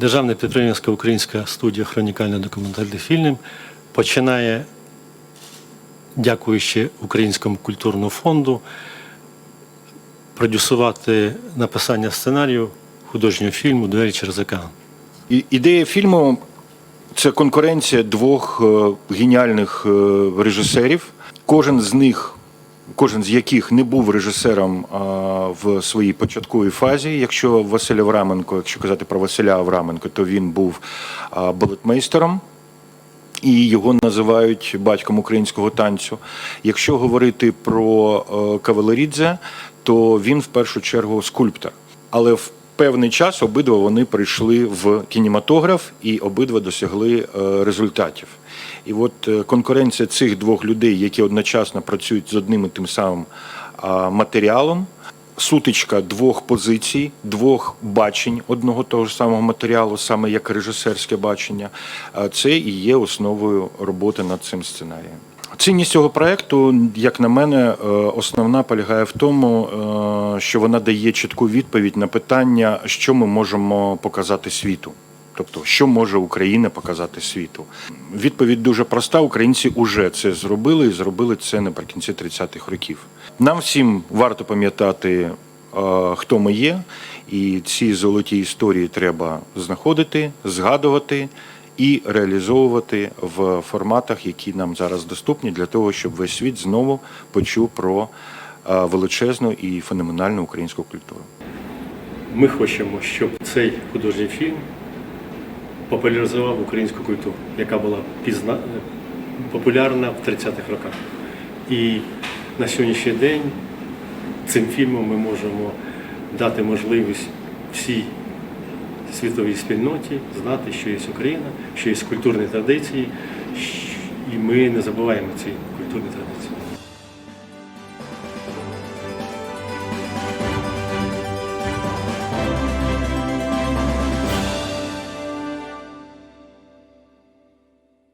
Державне підприємство Українська студія хронікально-документальних фільмів починає, дякуючи Українському культурному фонду, продюсувати написання сценарію художнього фільму Двері через океан. Ідея фільму це конкуренція двох е, геніальних е, режисерів. Кожен з них, кожен з яких не був режисером а, в своїй початковій фазі. Якщо Василь Авраменко, якщо казати про Василя Авраменко, то він був а, балетмейстером. І його називають батьком українського танцю. Якщо говорити про е, Кавалерідзе, то він в першу чергу скульптор. Але в певний час обидва вони прийшли в кінематограф і обидва досягли е, результатів. І от е, конкуренція цих двох людей, які одночасно працюють з одним і тим самим матеріалом, сутичка двох позицій, двох бачень одного того ж самого матеріалу, саме як режисерське бачення, це і є основою роботи над цим сценарієм. Цінність цього проекту, як на мене, е, основна полягає в тому, е, що вона дає чітку відповідь на питання, що ми можемо показати світу. Тобто, що може Україна показати світу? Відповідь дуже проста. Українці вже це зробили і зробили це наприкінці 30-х років. Нам всім варто пам'ятати, е, хто ми є, і ці золоті історії треба знаходити, згадувати і реалізовувати в форматах, які нам зараз доступні, для того, щоб весь світ знову почув про е, величезну і феноменальну українську культуру. Ми хочемо, щоб цей художній фільм популяризував українську культуру, яка була пізна, популярна в 30-х роках. І на сьогоднішній день цим фільмом ми можемо дати можливість всій світовій спільноті знати, що є Україна, що є культурні традиції, і ми не забуваємо ці культурні традиції.